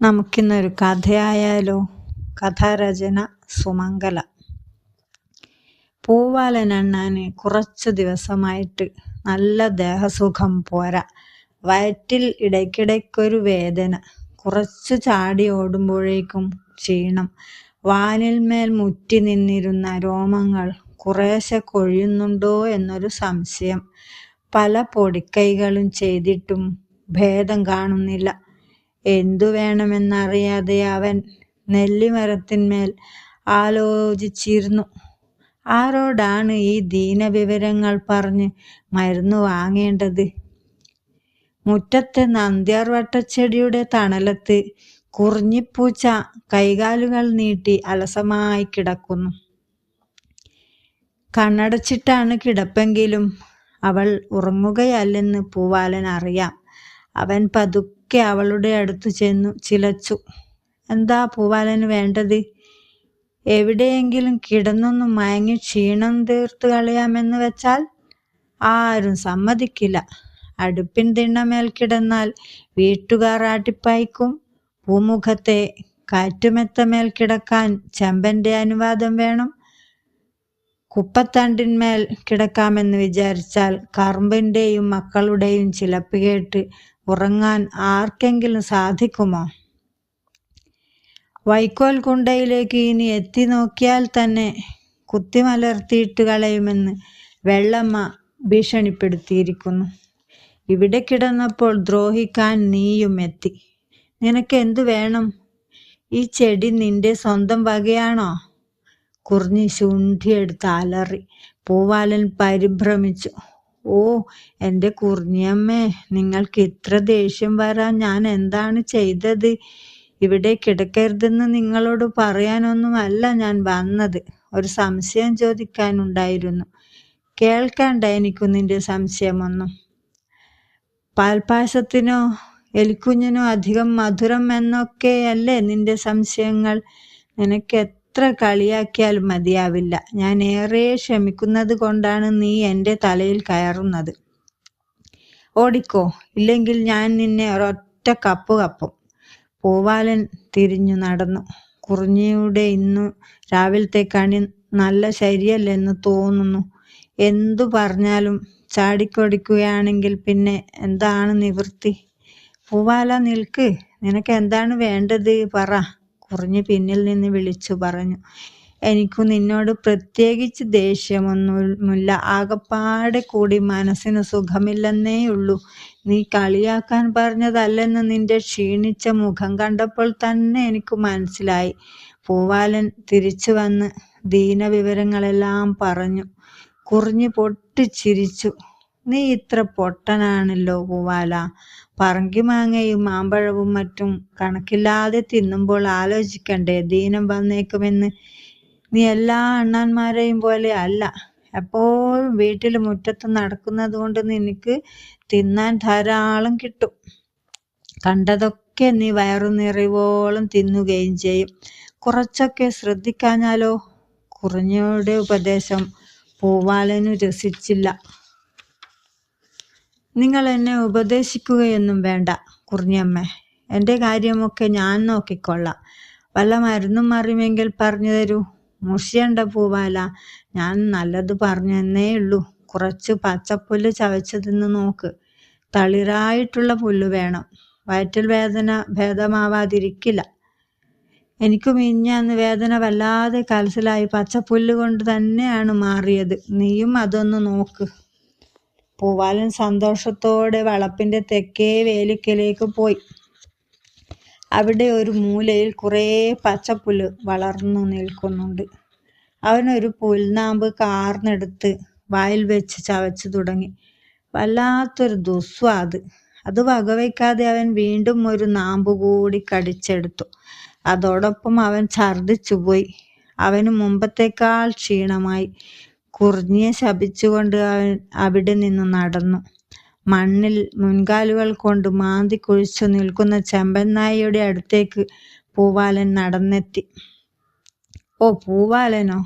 നമുക്കിന്നൊരു കഥയായാലോ? കഥാരചന സുമംഗല. പൂവാലനണ്ണാന് കുറച്ച് ദിവസമായിട്ട് നല്ല ദേഹസുഖം പോരാ. വയറ്റിൽ ഇടയ്ക്കിടയ്ക്കൊരു വേദന. കുറച്ച് ചാടി ഓടുമ്പോഴേക്കും ക്ഷീണം. വാനിൽമേൽ മുറ്റി നിന്നിരുന്ന രോമങ്ങൾ കുറേശ്ശെ കൊഴിയുന്നുണ്ടോ എന്നൊരു സംശയം. പല പൊടിക്കൈകളും ചെയ്തിട്ടും ഭേദം കാണുന്നില്ല. എന്തു വേണമെന്നറിയാതെ അവൻ നെല്ലിമരത്തിന്മേൽ ആലോചിച്ചിരുന്നു. ആരോടാണ് ഈ ദീനവിവരങ്ങൾ പറഞ്ഞ് മരുന്ന് വാങ്ങേണ്ടത്? മുറ്റത്തെ നന്ദ്യാർ വട്ടച്ചെടിയുടെ തണലത്ത് കുറിഞ്ഞിപ്പൂച്ച കൈകാലുകൾ നീട്ടി അലസമായി കിടക്കുന്നു. കണ്ണടച്ചിട്ടാണ് കിടപ്പെങ്കിലും അവൾ ഉറങ്ങുകയല്ലെന്ന് പൂവാലൻ അറിയാം. അവൻ പതുക്കെ അവളുടെ അടുത്തു ചെന്നു ചിലച്ചു. എന്താ പൂവാലന് വേണ്ടത്? എവിടെയെങ്കിലും കിടന്നൊന്ന് മയങ്ങി ക്ഷീണം തീർത്തു കളയാമെന്ന് വെച്ചാൽ ആരും സമ്മതിക്കില്ല. അടുപ്പിൻ തിണ്ണമേൽ കിടന്നാൽ വീട്ടുകാർ ആട്ടിപ്പായിക്കും പൂമുഖത്തെ കാറ്റുമെത്തമേൽ കിടക്കാൻ ചെമ്പന്റെ അനുവാദം വേണം. കുപ്പത്തണ്ടിന്മേൽ കിടക്കാമെന്ന് വിചാരിച്ചാൽ കറുമ്പിന്റെയും മക്കളുടെയും ചിലപ്പ് കേട്ട് ഉറങ്ങാൻ ആർക്കെങ്കിലും സാധിക്കുമോ? വൈക്കോൽ കുണ്ടയിലേക്ക് ഇനി എത്തി നോക്കിയാൽ തന്നെ കുത്തിമലർത്തിയിട്ട് കളയുമെന്ന് വെള്ളമ്മ ഭീഷണിപ്പെടുത്തിയിരിക്കുന്നു. ഇവിടെ കിടന്നപ്പോൾ ദ്രോഹിക്കാൻ നീയും എത്തി. നിനക്ക് എന്തു വേണം? ഈ ചെടി നിന്റെ സ്വന്തം വകയാണോ? കുറിഞ്ഞ് ശുണ്ഠിയെടുത്ത് അലറി. പൂവാലൻ പരിഭ്രമിച്ചു. ഓ എന്റെ കുറിഞ്ഞിയമ്മേ നിങ്ങൾക്ക് ഇത്ര ദേഷ്യം വരാൻ ഞാൻ എന്താണ് ചെയ്തത്? ഇവിടെ കിടക്കരുതെന്ന് നിങ്ങളോട് പറയാനൊന്നുമല്ല ഞാൻ വന്നത്. ഒരു സംശയം ചോദിക്കാനുണ്ടായിരുന്നു. കേൾക്കണ്ട എനിക്ക് നിന്റെ സംശയമൊന്നും. പാൽപ്പായസത്തിനോ എലിക്കുഞ്ഞിനോ അധികം മധുരം എന്നൊക്കെയല്ലേ നിന്റെ സംശയങ്ങൾ? നിനക്ക് എത്ര കളിയാക്കിയാലും മതിയാവില്ല. ഞാൻ ഏറെ ക്ഷമിക്കുന്നത് കൊണ്ടാണ് നീ എന്റെ തലയിൽ കയറുന്നത്. ഓടിക്കോ ഇല്ലെങ്കിൽ ഞാൻ നിന്നെ ഒരൊറ്റ കപ്പ് കപ്പും. പൂവാലൻ തിരിഞ്ഞു നടന്നു. കുറിഞ്ഞിയുടെ ഇന്നു രാവിലത്തെ കണി നല്ല ശരിയല്ലെന്ന് തോന്നുന്നു. എന്തു പറഞ്ഞാലും ചാടിക്കൊടിക്കുകയാണെങ്കിൽ പിന്നെ എന്താണ് നിവൃത്തി? പൂവാല നിൽക്ക്. നിനക്ക് എന്താണ് വേണ്ടത്? പറ. കുറിഞ്ഞ് പിന്നിൽ നിന്ന് വിളിച്ചു പറഞ്ഞു എനിക്കു നിന്നോട് പ്രത്യേകിച്ച് ദേഷ്യമൊന്നുമില്ല. ആകപ്പാടെ കൂടി മനസ്സിന് സുഖമില്ലെന്നേ ഉള്ളൂ നീ കളിയാക്കാൻ പറഞ്ഞതല്ലെന്ന് നിന്റെ ക്ഷീണിച്ച മുഖം കണ്ടപ്പോൾ തന്നെ എനിക്ക് മനസ്സിലായി പൂവാലൻ തിരിച്ചു വന്ന് ദീനവിവരങ്ങളെല്ലാം പറഞ്ഞു. കുറിഞ്ഞു പൊട്ടിച്ചിരിച്ചു. നീ ഇത്ര പൊട്ടനാണല്ലോ പൂവാല. പറങ്കിമാങ്ങയും മാമ്പഴവും മറ്റും കണക്കില്ലാതെ തിന്നുമ്പോൾ ആലോചിക്കണ്ടേ ദീനം വന്നേക്കുമെന്ന്. നീ എല്ലാ അണ്ണാന്മാരെയും പോലെ അല്ല. എപ്പോഴും വീട്ടിൽ മുറ്റത്ത് നടക്കുന്നത് കൊണ്ട് നിനക്ക് തിന്നാൻ ധാരാളം കിട്ടും. കണ്ടതൊക്കെ നീ വയറു നിറയോളം തിന്നുകയും ചെയ്യും. കുറച്ചൊക്കെ ശ്രദ്ധിക്കാഞ്ഞാലോ? കുറിഞ്ഞയുടെ ഉപദേശം പൂവാലനു രസിച്ചില്ല. നിങ്ങൾ എന്നെ ഉപദേശിക്കുകയൊന്നും വേണ്ട കുറിഞ്ഞമ്മ എന്റെ കാര്യമൊക്കെ ഞാൻ നോക്കിക്കൊള്ളാം. വല്ല മരുന്നും അറിയുമെങ്കിൽ പറഞ്ഞു തരൂ. മുഷിയണ്ട പൂവാല ഞാൻ നല്ലത് പറഞ്ഞെന്നേ ഉള്ളൂ. കുറച്ച് പച്ചപ്പുല്ല് ചവച്ച് തിന്ന് നോക്ക്. തളിരായിട്ടുള്ള പുല്ല് വേണം. വയറ്റിൽ വേദന ഭേദമാവാതിരിക്കില്ല. എനിക്ക് മിഞ്ഞാന്ന് വേദന വല്ലാതെ കലസിലായി പച്ചപ്പുല്ല് കൊണ്ട് തന്നെയാണ് മാറിയത്. നീയും അതൊന്ന് നോക്ക്. പൂവാലൻ സന്തോഷത്തോടെ വളപ്പിന്റെ തെക്കേ വേലിക്കലേക്ക് പോയി. അവിടെ ഒരു മൂലയിൽ കുറേ പച്ചപ്പുല്ല് വളർന്നു നിൽക്കുന്നുണ്ട്. അവനൊരു പുൽനാമ്പ് കാർന്നെടുത്ത് വായിൽ വെച്ച് ചവച്ചു തുടങ്ങി. വല്ലാത്തൊരു ദുസ്വാദ് അത്. വകവയ്ക്കാതെ അവൻ വീണ്ടും ഒരു നാമ്പ് കൂടി കടിച്ചെടുത്തു. അതോടൊപ്പം അവൻ ഛർദിച്ചുപോയി അവന് മുമ്പത്തേക്കാൾ ക്ഷീണമായി. കുറിഞ്ഞിയെ ശപിച്ചുകൊണ്ട് അവിടെ നിന്ന് നടന്നു. മണ്ണിൽ മുൻകാലുകൾ കൊണ്ട് മാന്തി കുഴിച്ചു നിൽക്കുന്ന ചെമ്പൻ നായയുടെ അടുത്തേക്ക് പൂവാലൻ നടന്നെത്തി. ഓ പൂവാലനോ?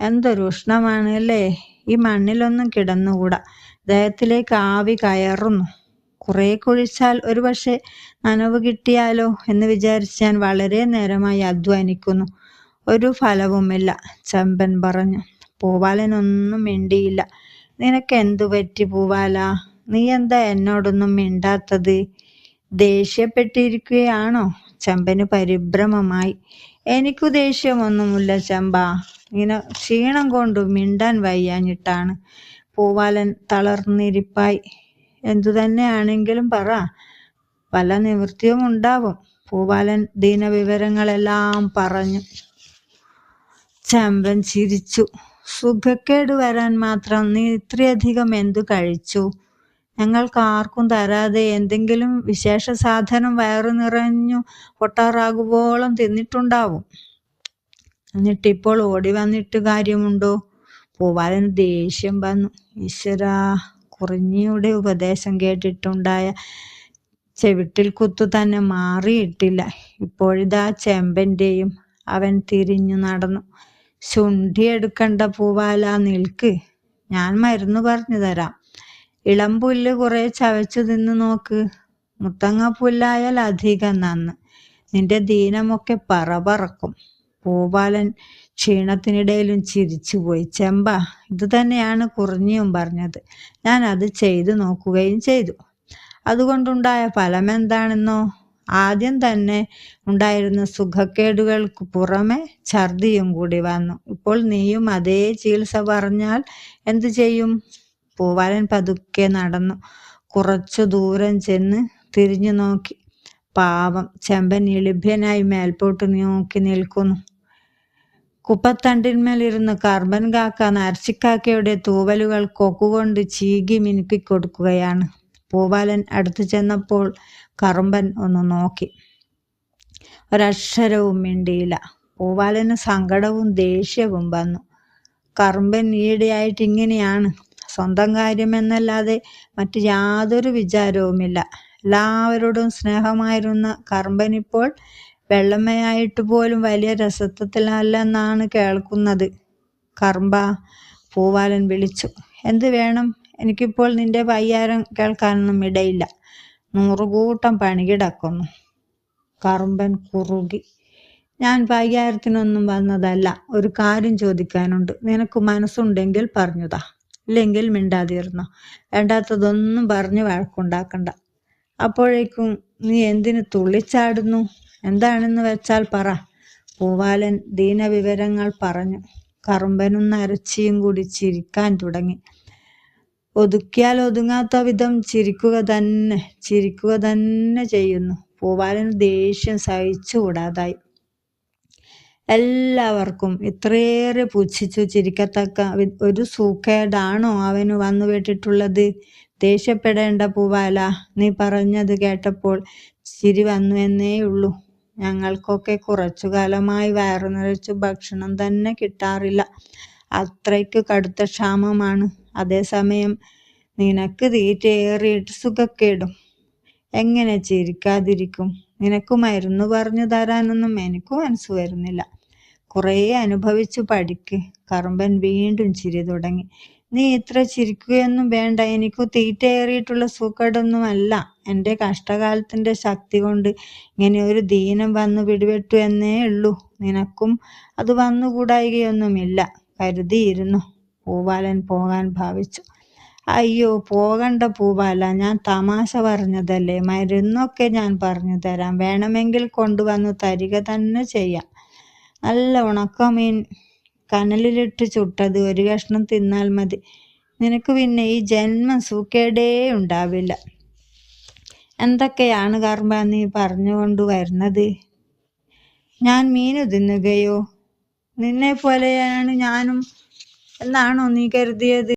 എന്തൊരു ഉഷ്ണമാണ് അല്ലേ? ഈ മണ്ണിലൊന്നും കിടന്നുകൂടാ. ദേഹത്തിലേക്ക് ആവി കയറുന്നു. കുറെ കുഴിച്ചാൽ ഒരുപക്ഷെ നനവ് കിട്ടിയാലോ എന്ന് വിചാരിച്ച് ഞാൻ വളരെ നേരമായി അധ്വാനിക്കുന്നു. ഒരു ഫലവുമില്ല ചെമ്പൻ പറഞ്ഞു. പൂവാലനൊന്നും മിണ്ടിയില്ല. നിനക്ക് എന്തു പറ്റി പൂവാല? നീ എന്താ എന്നോടൊന്നും മിണ്ടാത്തത്? ദേഷ്യപ്പെട്ടിരിക്കുകയാണോ? ചമ്പന് പരിഭ്രമമായി. എനിക്കു ദേഷ്യമൊന്നുമില്ല ചമ്പ. ഇങ്ങനെ ക്ഷീണം കൊണ്ട് മിണ്ടാൻ വയ്യാഞ്ഞിട്ടാണ്. പൂവാലൻ തളർന്നിരിപ്പായി. എന്തു തന്നെയാണെങ്കിലും പറ. പല നിവൃത്തിയും ഉണ്ടാവും. പൂവാലൻ ദീനവിവരങ്ങളെല്ലാം പറഞ്ഞു. ചമ്പൻ ചിരിച്ചു. സുഖക്കേട് വരാൻ മാത്രം നീ ഇത്രയധികം എന്തു കഴിച്ചു? ഞങ്ങൾക്ക് ആർക്കും തരാതെ എന്തെങ്കിലും വിശേഷ സാധനം വയറു നിറഞ്ഞു പൊട്ടാറാകുവോളം തിന്നിട്ടുണ്ടാവും. എന്നിട്ടിപ്പോൾ ഓടി വന്നിട്ട് കാര്യമുണ്ടോ? പൂവാലന് ദേഷ്യം വന്നു. ഈശ്വരാ കുറിഞ്ഞിയുടെ ഉപദേശം കേട്ടിട്ടുണ്ടായ ചെവിട്ടിൽ കുത്തു തന്നെ മാറിയിട്ടില്ല. ഇപ്പോഴിതാ ചെമ്പന്റെയും അവൻ തിരിഞ്ഞു നടന്നു. ശുണ്ഠിയെടുക്കണ്ട പൂവാല നിൽക്ക്. ഞാൻ മരുന്ന് പറഞ്ഞു തരാം. ഇളം പുല്ല് കുറെ ചവച്ചു തിന്ന് നോക്ക്. മുത്തങ്ങ പുല്ലായാൽ അധികം നന്ന്. നിന്റെ ദീനമൊക്കെ പറ പറക്കും. പൂവാലൻ ക്ഷീണത്തിനിടയിലും ചിരിച്ചുപോയി ചെമ്പ ഇത് തന്നെയാണ് കുറിഞ്ഞിയും പറഞ്ഞത്. ഞാൻ അത് ചെയ്തു നോക്കുകയും ചെയ്തു. അതുകൊണ്ടുണ്ടായ ഫലം എന്താണെന്നോ ആദ്യം തന്നെ ഉണ്ടായിരുന്ന സുഖക്കേടുകൾക്ക് പുറമെ ഛർദിയും കൂടി വന്നു. ഇപ്പോൾ നീയും അതേ ചികിത്സ പറഞ്ഞാൽ എന്തു ചെയ്യും? പൂവാലൻ പതുക്കെ നടന്നു. കുറച്ചു ദൂരം ചെന്ന് തിരിഞ്ഞു നോക്കി. പാവം ചെമ്പൻ ഇളിഭ്യനായി മേൽപോട്ട് നോക്കി നിൽക്കുന്നു. കുപ്പത്തണ്ടിന്മേലിരുന്ന് കർബൻ കാക്ക നരച്ചിക്കാക്കയുടെ തൂവലുകൾ കൊക്കുകൊണ്ട് ചീകി മിനുക്കി കൊടുക്കുകയാണ് പൂവാലൻ അടുത്തു ചെന്നപ്പോൾ കറുമ്പൻ ഒന്ന് നോക്കി. ഒരക്ഷരവും മിണ്ടിയില്ല. പൂവാലന് സങ്കടവും ദേഷ്യവും വന്നു. കറുമ്പൻ ഈയിടെയായിട്ട് ഇങ്ങനെയാണ്. സ്വന്തം കാര്യമെന്നല്ലാതെ മറ്റു യാതൊരു വിചാരവുമില്ല. എല്ലാവരോടും സ്നേഹമായിരുന്ന കറുമ്പൻ ഇപ്പോൾ വെള്ളമ്മയായിട്ട് പോലും വലിയ രസത്വത്തിലല്ലെന്നാണ് കേൾക്കുന്നത്. കറുമ്പ പൂവാലൻ വിളിച്ചു. എന്ത് വേണം? എനിക്കിപ്പോൾ നിന്റെ വയ്യാരം കേൾക്കാനൊന്നും ഇടയില്ല. നൂറുകൂട്ടം പണി കിടക്കുന്നു. കറുമ്പൻ കുറുകി. ഞാൻ വൈകാരത്തിനൊന്നും വന്നതല്ല. ഒരു കാര്യം ചോദിക്കാനുണ്ട്. നിനക്ക് മനസ്സുണ്ടെങ്കിൽ പറഞ്ഞുതാ. ഇല്ലെങ്കിൽ മിണ്ടാതിരുന്നോ. വേണ്ടാത്തതൊന്നും പറഞ്ഞ് വഴക്കുണ്ടാക്കണ്ട. അപ്പോഴേക്കും നീ എന്തിനു തുള്ളിച്ചാടുന്നു? എന്താണെന്ന് വെച്ചാൽ പറ. പൂവാലൻ ദീനവിവരങ്ങൾ പറഞ്ഞു. കറുമ്പനും നരച്ചിയും കൂടി ചിരിക്കാൻ തുടങ്ങി. ഒതുക്കിയാൽ ഒതുങ്ങാത്ത വിധം ചിരിക്കുക തന്നെ ചിരിക്കുക തന്നെ ചെയ്യുന്നു. പൂവാലന് ദേഷ്യം സഹിച്ചുകൂടാതായി. എല്ലാവർക്കും ഇത്രയേറെ പുച്ഛിച്ചു ചിരിക്കത്തക്ക ഒരു സൂക്കേടാണോ അവന് വന്നു വിട്ടിട്ടുള്ളത് ദേഷ്യപ്പെടേണ്ട പൂവാല നീ പറഞ്ഞത് കേട്ടപ്പോൾ ചിരി വന്നു എന്നേ ഉള്ളൂ. ഞങ്ങൾക്കൊക്കെ കുറച്ചു കാലമായി വയറു നിറച്ചു ഭക്ഷണം തന്നെ കിട്ടാറില്ല. അത്രയ്ക്ക് കടുത്ത ക്ഷാമമാണ്. അതേസമയം നിനക്ക് തീറ്റയേറിയിട്ട് സുഖക്കേടും. എങ്ങനെ ചിരിക്കാതിരിക്കും? നിനക്ക് മരുന്ന് പറഞ്ഞു തരാനൊന്നും എനിക്ക് മനസ്സ് വരുന്നില്ല. കുറേ അനുഭവിച്ചു പഠിക്ക്. കറുമ്പൻ വീണ്ടും ചിരി തുടങ്ങി. നീ ഇത്ര ചിരിക്കുകയൊന്നും വേണ്ട. എനിക്ക് തീറ്റയേറിയിട്ടുള്ള സുഖടൊന്നുമല്ല. എന്റെ കഷ്ടകാലത്തിന്റെ ശക്തി കൊണ്ട് ഇങ്ങനെ ഒരു ദീനം വന്നു പിടിപെട്ടു എന്നേ ഉള്ളൂ. നിനക്കും അത് വന്നുകൂടായികയൊന്നുമില്ല. കരുതിയിരുന്നു. പൂവാലൻ പോകാൻ ഭാവിച്ചു. അയ്യോ പോകണ്ട പൂവാല ഞാൻ തമാശ പറഞ്ഞതല്ലേ? മരുന്നൊക്കെ ഞാൻ പറഞ്ഞു തരാം വേണമെങ്കിൽ കൊണ്ടുവന്നു തരിക തന്നെ ചെയ്യാം. നല്ല ഉണക്കമീൻ കനലിലിട്ട് ചുട്ടത് ഒരു കഷ്ണം തിന്നാൽ മതി. നിനക്ക് പിന്നെ ഈ ജന്മം സൂക്കേടേ ഉണ്ടാവില്ല. എന്തൊക്കെയാണ് കർമ്മ നീ പറഞ്ഞുകൊണ്ട് വരുന്നത്? ഞാൻ മീനു തിന്നുകയോ നിന്നെ പോലെയാണ് ഞാനും എന്നാണോ നീ കരുതിയത്?